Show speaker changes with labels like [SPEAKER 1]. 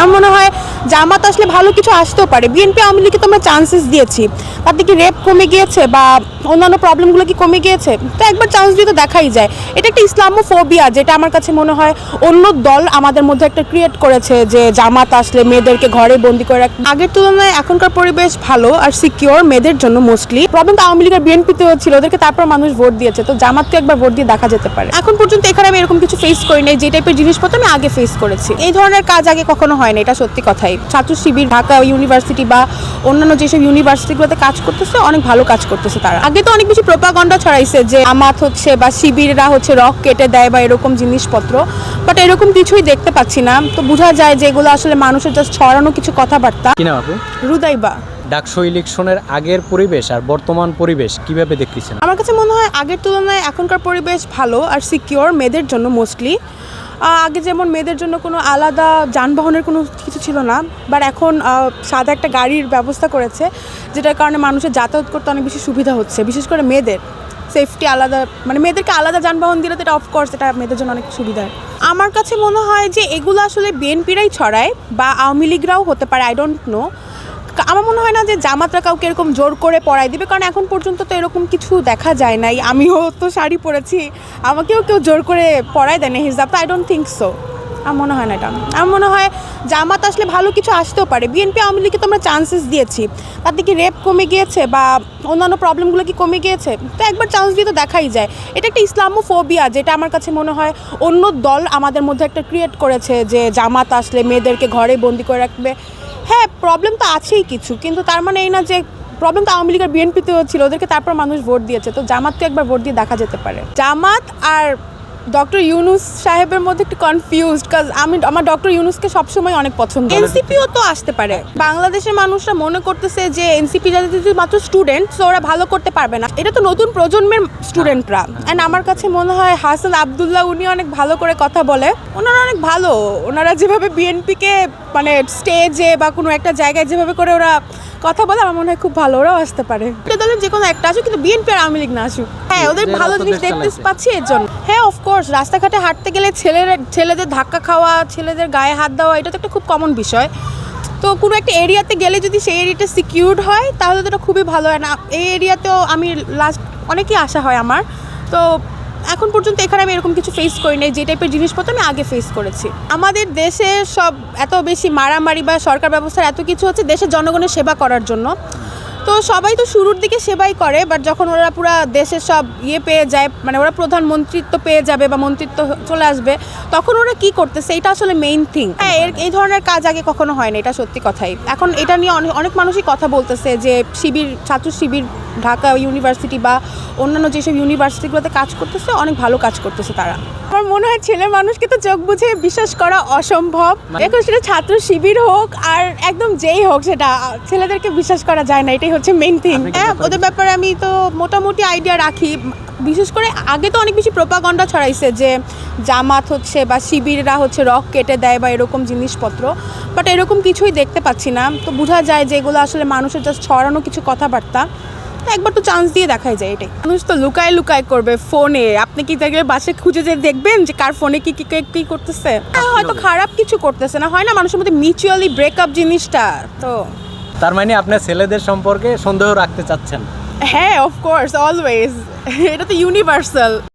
[SPEAKER 1] আমার মনে হয় জামাত আসলে ভালো কিছু আসতেও পারে। বিএনপি আওয়ামী লীগকে তো আমরা চান্সেস দিয়েছি। তাতে কি রেপ কমে গিয়েছে বা অন্যান্য প্রবলেমগুলো কি কমে গিয়েছে? তো একবার চান্স দিয়ে তো দেখাই যায়। এটা একটা ইসলামোফোবিয়া, যেটা আমার কাছে মনে হয় অন্য দল আমাদের মধ্যে একটা ক্রিয়েট করেছে যে জামাত আসলে মেয়েদেরকে ঘরে বন্দি করে রাখ আগের তুলনায় এখনকার পরিবেশ ভালো আর সিকিওর মেয়েদের জন্য মোস্টলি প্রবলেম তো আওয়ামী লীগের বিএনপিতেও ছিল, ওদেরকে তারপর মানুষ ভোট দিয়েছে। তো জামাতকে একবার ভোট দিয়ে দেখা যেতে পারে। এখন পর্যন্ত এখানে আমি এরকম কিছু ফেস করি নাই, যে টাইপের জিনিসপত্র আমি আগে ফেস করেছি। এই ধরনের কাজ আগে কখনো হয় না এটা সত্যি কথাই। ছাত্র শিবির ঢাকা ইউনিভার্সিটি বা অন্যান্য যেসব ইউনিভার্সিটিগুলোতে কাজ করতেছে অনেক ভালো কাজ করতেছে তারা। আগে তো অনেক বেশি প্রোপাগন্ডা ছড়াইছে যে আমাত হচ্ছে বা শিবিররা হচ্ছে রক কেটে দেয় বা এরকম জিনিসপত্র বাট এরকম কিছুই দেখতে পাচ্ছি না। তো বোঝা যায় যে এগুলো আসলে মানুষের জাস্ট ছড়ানো কিছু কথাবার্তা।
[SPEAKER 2] কি নাম আপু?
[SPEAKER 1] রুদাইবা।
[SPEAKER 2] ডাকসু ইলেকশনের আগের পরিবেশ আর বর্তমান পরিবেশ কীভাবে দেখতেছেন?
[SPEAKER 1] আমার কাছে মনে হয় আগের তুলনায় এখনকার পরিবেশ ভালো আর সিকিওর মেয়েদের জন্য মোস্টলি আগে যেমন মেয়েদের জন্য কোনো আলাদা যানবাহনের কোনো কিছু ছিল না বাট এখন সাদা একটা গাড়ির ব্যবস্থা করেছে, যেটার কারণে মানুষের যাতায়াত করতে অনেক বেশি সুবিধা হচ্ছে, বিশেষ করে মেয়েদের। সেফটি আলাদা মানে মেয়েদেরকে আলাদা যানবাহন দিলে তো এটা অফকোর্স এটা মেয়েদের জন্য অনেক সুবিধা। আমার কাছে মনে হয় যে এগুলো আসলে বিএনপিরাই ছড়ায়, বা আওয়ামী লীগরাও হতে পারে আই ডোন্ট নো কা- আমার মনে হয় না যে জামাতরা কাউকে এরকম জোর করে পড়াই দিবে, কারণ এখন পর্যন্ত তো এরকম কিছু দেখা যায় নাই। আমিও তো শাড়ি পরেছি, আমাকেও কেউ জোর করে পড়াই দেয় না হিজাব, তো আই ডোন্ট থিঙ্ক সো আমার মনে হয় না এটা। আমার মনে হয় জামাত আসলে ভালো কিছু আসতেও পারে। বিএনপি আওয়ামী লীগকে তো আমরা চান্সেস দিয়েছি। তাতে কি রেপ কমে গিয়েছে বা অন্যান্য প্রবলেমগুলো কি কমে গিয়েছে? তো একবার চান্স দিয়ে তো দেখাই যায়। এটা একটা ইসলামোফোবিয়া, যেটা আমার কাছে মনে হয় অন্য দল আমাদের মধ্যে একটা ক্রিয়েট করেছে যে জামাত আসলে মেয়েদেরকে ঘরে বন্দি করে রাখবে। প্রবলেম তো আছেই কিছু, কিন্তু তার মানে এই না যে প্রবলেম তো আওয়ামী লীগের বিএনপিতেও ছিল, ওদেরকে তারপর মানুষ ভোট দিয়েছে, তো জামাতকে একবার ভোট দিয়ে দেখা যেতে পারে। জামাত আর ডক্টর ইউনুস সাহেবের মধ্যে একটু কনফিউজড কাজ আমি আমার ডক্টর ইউনুসকে সবসময় অনেক পছন্দ এনসিপিও তো আসতে পারে। বাংলাদেশের মানুষরা মনে করতেছে যে এনসিপি যাদের যদি মাত্র স্টুডেন্ট তো ওরা ভালো করতে পারবে না। এটা তো নতুন প্রজন্মের স্টুডেন্টরা অ্যান্ড আমার কাছে মনে হয় হাসান আবদুল্লাহ উনি অনেক ভালো করে কথা বলে। ওনারা অনেক ভালো। ওনারা যেভাবে বিএনপিকে মানে স্টেজে বা কোনো একটা জায়গায় যেভাবে করে ওরা কথা বলে আমার মনে হয় খুব ভালো। ওরাও আসতে পারে। এটা দলের যে কোনো একটা আসুক কিন্তু বিএনপি আর আওয়ামী লীগ না আসুক। হ্যাঁ ওদের ভালো জিনিস দেখতে পাচ্ছি এর জন্য। অফকোর্স রাস্তাঘাটে হাঁটতে গেলে ছেলেরা ছেলেদের ধাক্কা খাওয়া, ছেলেদের গায়ে হাত দেওয়া, এটা তো একটা খুব কমন বিষয়। তো কোনো একটা এরিয়াতে গেলে যদি সেই এরিয়াটা সিকিউরড হয়, তাহলে তো এটা খুবই ভালো। হয় না এই এরিয়াতেও আমি লাস্ট অনেকই আশা হয় আমার। তো এখন পর্যন্ত এখানে আমি এরকম কিছু ফেস করি নাই যে টাইপের জিনিসপত্র আমি আগে ফেস করেছি। আমাদের দেশে সব এত বেশি মারামারি বা সরকার ব্যবস্থার এত কিছু হচ্ছে দেশের জনগণের সেবা করার জন্য। তো সবাই তো শুরুর দিকে সেবাই করে বাট যখন ওরা পুরো দেশের সব ইয়ে পেয়ে যায় মানে ওরা প্রধানমন্ত্রিত্ব পেয়ে যাবে বা মন্ত্রিত্ব চলে আসবে, তখন ওরা কি করতেছে? এটা আসলে মেইন থিং হ্যাঁ এর এই ধরনের কাজ আগে কখনো হয় না, এটা সত্যি কথাই। এখন এটা নিয়ে অনেক অনেক মানুষই কথা বলতেছে যে শিবির, ছাত্র শিবির ঢাকা ইউনিভার্সিটি বা অন্যান্য যেসব ইউনিভার্সিটিগুলোতে কাজ করতেছে অনেক ভালো কাজ করতেছে তারা। আমার মনে হয় ছেলে মানুষকে তো চোখ বুঝে বিশ্বাস করা অসম্ভব।
[SPEAKER 2] মানে-
[SPEAKER 1] এখন সেটা ছাত্র শিবির হোক আর একদম যেই হোক সেটা ছেলেদেরকে বিশ্বাস করা যায় না এটাই হচ্ছে মেইন থিং হ্যাঁ ওদের ব্যাপারে আমি তো মোটামুটি আইডিয়া রাখি। বিশেষ করে আগে তো অনেক বেশি প্রোপাগন্ডা ছড়াইছে যে জামাত হচ্ছে বা শিবিররা হচ্ছে রক কেটে দেয় বা এরকম জিনিসপত্র বাট এরকম কিছুই দেখতে পাচ্ছি না। তো বোঝা যায় যে এগুলো আসলে মানুষের জাস্ট ছড়ানো কিছু কথাবার্তা। একবার তো চান্স দিয়ে দেখাই যায় এটাই। মানুষ তো লুকায় লুকায় করবে ফোনে। আপনি কি দেখলে বাসে খুঁজে যে দেখবেন যে কার ফোনে কি কি কি- করতেছে? হ্যাঁ, হয়তো খারাপ কিছু করতেছে না হয় না? মানুষের মধ্যে মিউচুয়ালি ব্রেকআপ জিনিসটা তো।
[SPEAKER 2] তার মানে আপনার ছেলেদের সম্পর্কে সন্দেহ রাখতে চাচ্ছেন?
[SPEAKER 1] হ্যাঁ অফকোর্স অলওয়েজ এটা তো ইউনিভার্সাল